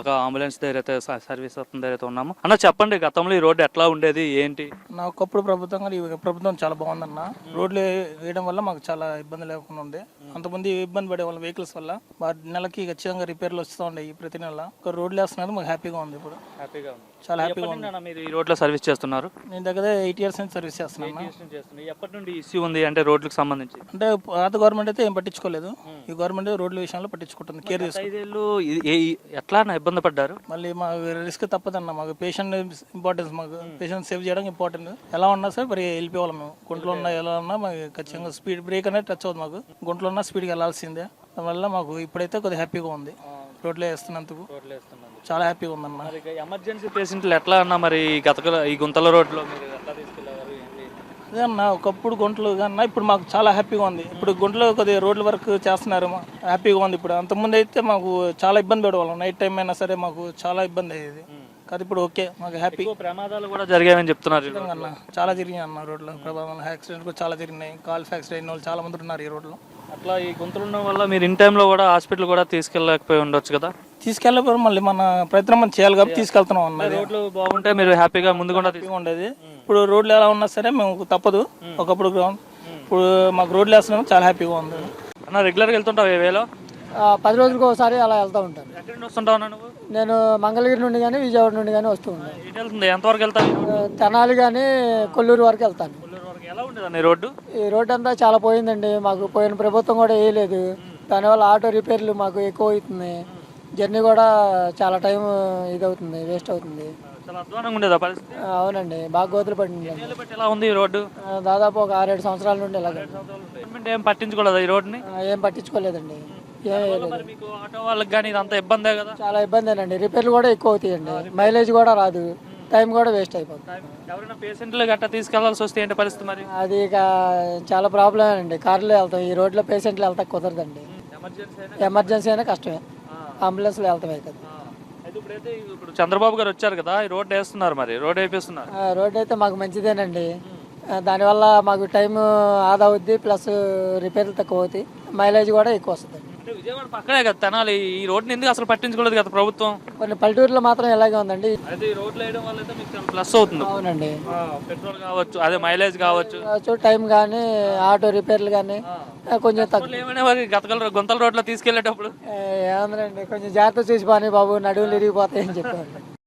ఒక అంబులెన్స్ దగ్గర అయితే సర్వీస్ దగ్గర అయితే ఉన్నాము. అన్న చెప్పండి గతంలో ఈ రోడ్డు ఎట్లా ఉండేది ఏంటి? నా ఒకప్పుడు ప్రభుత్వం కానీ ప్రభుత్వం చాలా బాగుందన్న. రోడ్లు వేయడం వల్ల మాకు చాలా ఇబ్బంది లేకుండా ఉంది. అంతమంది ఇబ్బంది పడే వాళ్ళ వెహికల్స్ వల్ల. నెలకి ఖచ్చితంగా రిపేర్లు వస్తూ ఉండేవి ప్రతి నెల. ఒక రోడ్లు వేస్తున్నారు మాకు హ్యాపీగా ఉంది ఇప్పుడు. హ్యాపీగా ఉంది. చాలా హ్యాపీగా ఉంది. మీరు ఈ రోడ్లో సర్వీస్ చేస్తున్నారు? నేను దగ్గర ఎయిట్ ఇయర్స్ నుంచి సర్వీస్ చేస్తున్నాను ఎప్పటి నుండి ఇష్యూ ఉంది అంటే రోడ్లకు సంబంధించి? అంటే పాత గవర్నమెంట్ అయితే ఏం పట్టించుకోలేదు. ఈ గవర్నమెంట్ రోడ్ల విషయంలో పట్టించుకుంటుంది కేర్ తీసుకుంటుంది ఎట్లా ఇబ్బంది పడ్డారు? మళ్ళీ మాకు రిస్క్ తప్పదన్న మాకు పేషెంట్ ఇంపార్టెన్స్ మాకు పేషెంట్ సేవ్ చేయడం ఇంపార్టెంట్ ఎలా ఉన్నా సరే మరి వెళ్ళిపోవాలి మేము. గుంట్లో ఉన్నా ఎలా ఉన్నా మాకు ఖచ్చితంగా స్పీడ్ బ్రేక్ అనేది టచ్ అవుతుంది మాకు. గుంట్లో ఉన్నా స్పీడ్గా వెళ్ళాల్సిందే. దానివల్ల మాకు ఇప్పుడైతే కొద్దిగా హ్యాపీగా ఉంది. రోడ్లో వేస్తున్నందుకు. చాలా హ్యాపీగా ఉందన్న. ఎమర్జెన్సీ పేషెంట్లు ఎట్లా అన్న మరి గతకల ఈ గుంతల రోడ్లో మీరు ఎట్లా తీసుకెళ్ళారు ఏంటి? అదే అన్న ఒకప్పుడు గుంటలు కన్నా ఇప్పుడు మాకు చాలా హ్యాపీగా ఉంది. ఇప్పుడు గుంటలో కొద్దిగా రోడ్ల వర్క్ చేస్తున్నారు హ్యాపీగా ఉంది ఇప్పుడు. అంతకుముందు అయితే మాకు చాలా ఇబ్బంది పడేవాళ్ళం. నైట్ టైం అయినా సరే మాకు చాలా ఇబ్బంది అయ్యేది. కానీ ఇప్పుడు ఓకే మాకు హ్యాపీ. ప్రమాదాలు కూడా జరిగాయని చెప్తున్నారు. అన్న. చాలా జరిగినాయి అన్న రోడ్లో. ప్రభావం యాక్సిడెంట్ కూడా చాలా జరిగినాయి. కాల్ యాక్సిడెంట్ అయిన వాళ్ళు చాలా మంది ఉన్నారు ఈ రోడ్లో. అట్లా ఈ గుంతలు ఉండడం వల్ల మీరు ఇన్ టైంలో కూడా హాస్పిటల్ కూడా తీసుకెళ్ళకపోయి ఉండొచ్చు కదా? తీసుకెళ్ళకపోతే మళ్ళీ మన ప్రయత్నం మనం చేయాలి కాబట్టి తీసుకెళ్తున్నాం అన్నది. రోడ్లు బాగుంటే మీరు హ్యాపీగా ముందుకుండా ఉండేది. ఇప్పుడు రోడ్లు ఎలా ఉన్నా సరే మేము తప్పదు. ఒకప్పుడు గ్రౌండ్. ఇప్పుడు మాకు రోడ్లు వేస్తున్నాము చాలా హ్యాపీగా ఉంది. అన్న రెగ్యులర్గా వెళ్తుంటావు ఏ వేలో? ఆ, పది రోజులకు ఒకసారి అలా వెళ్తూ ఉంటాను. ఎక్కడి నుండి వస్తుంటావు అన్న నువ్వు? నేను మంగళగిరి నుండి కానీ విజయవాడ నుండి కానీ వస్తూ ఉంటాను. ఎటు వెళ్తుంది? ఎంతవరకు? ఆ, తెనాలి కానీ కొల్లూరు వరకు వెళ్తాను. ఎలా ఈ రోడ్డు? రోడ్ అంతా చాలా పోయిందండి. మాకు పోయిన ప్రభుత్వం కూడా వేయలేదు. దానివల్ల ఆటో రిపేర్లు మాకు ఎక్కువ అవుతుంది జర్నీ కూడా చాలా టైం వేస్ట్ అవుతుంది. చాలా అధ్వానంగా ఉండేది ఆ పరిస్థితి? ఆ, అవునండి. బాగా గోతులు పడింది. ఏళ్ళు బట్టి ఎలా ఉంది ఈ రోడ్డు? ఆ, దాదాపు ఒక ఆరేడు సంవత్సరాల నుండి ఇలాగ. గవర్నమెంట్ ఏం పట్టించుకోలేదు ఈ రోడ్డుని? ఆ, ఏం పట్టించుకోలేదండి. ఏం వేయలేదు మరి మీకు ఆటో వాళ్ళకి కానీ ఇదంతా ఇబ్బందే కదా? చాలా ఇబ్బందేనండి. రిపేర్లు కూడా ఎక్కువ అవుతాయండి. మైలేజ్ కూడా రాదు. టైం కూడా వేస్ట్ అయిపోతుంది. ఎవరైనా పేషెంట్లు గట్టా తీసుకెళ్ళాల్సి వస్తే ఏంటి పరిస్థితి మరి? అది ఇక చాలా ప్రాబ్లం అండి. కార్లో వెళ్తాం ఈ రోడ్లో పేషెంట్లు వెళ్తా కుదరదండి. ఎమర్జెన్సీ అయినా కష్టమే. అంబులెన్స్లో వెళ్తామే కదా అయితే ఇప్పుడైతే ఇప్పుడు చంద్రబాబు గారు వచ్చారు కదా ఈ రోడ్డు వేస్తున్నారు మరి. రోడ్డు వేపిస్తున్నారు. రోడ్ అయితే మాకు మంచిదేనండి. దానివల్ల మాకు టైం ఆదా అవుద్ది ప్లస్ రిపేర్లు తక్కువ అవుతాయి. మైలేజ్ కూడా ఎక్కువ వస్తుంది అంటే విజయవాడ పక్కనే కదా తెనాలి. ఈ రోడ్డుని ఎందుకు అసలు పట్టించుకోలేదు కదా ప్రభుత్వం? కొన్ని పల్లెటూరులో మాత్రం ఇలాగే ఉందండి? అయితే ఈ రోడ్లు వేయడం వల్ల అయితే మీకు చాలా ప్లస్ అవుతుంది. అవునండి. పెట్రోల్ కావచ్చు అదే మైలేజ్ కావచ్చు. కావచ్చు, టైం కానీ ఆటో రిపేర్లు కానీ కొంచెం తక్కువ ఏమైనా మరి గతకల గుంతల రోడ్లో తీసుకెళ్ళేటప్పుడు ఏమందండి కొంచెం జాగ్రత్త చూసి పోనీ బాబు నడువులు ఇరిగిపోతాయని చెప్పారు.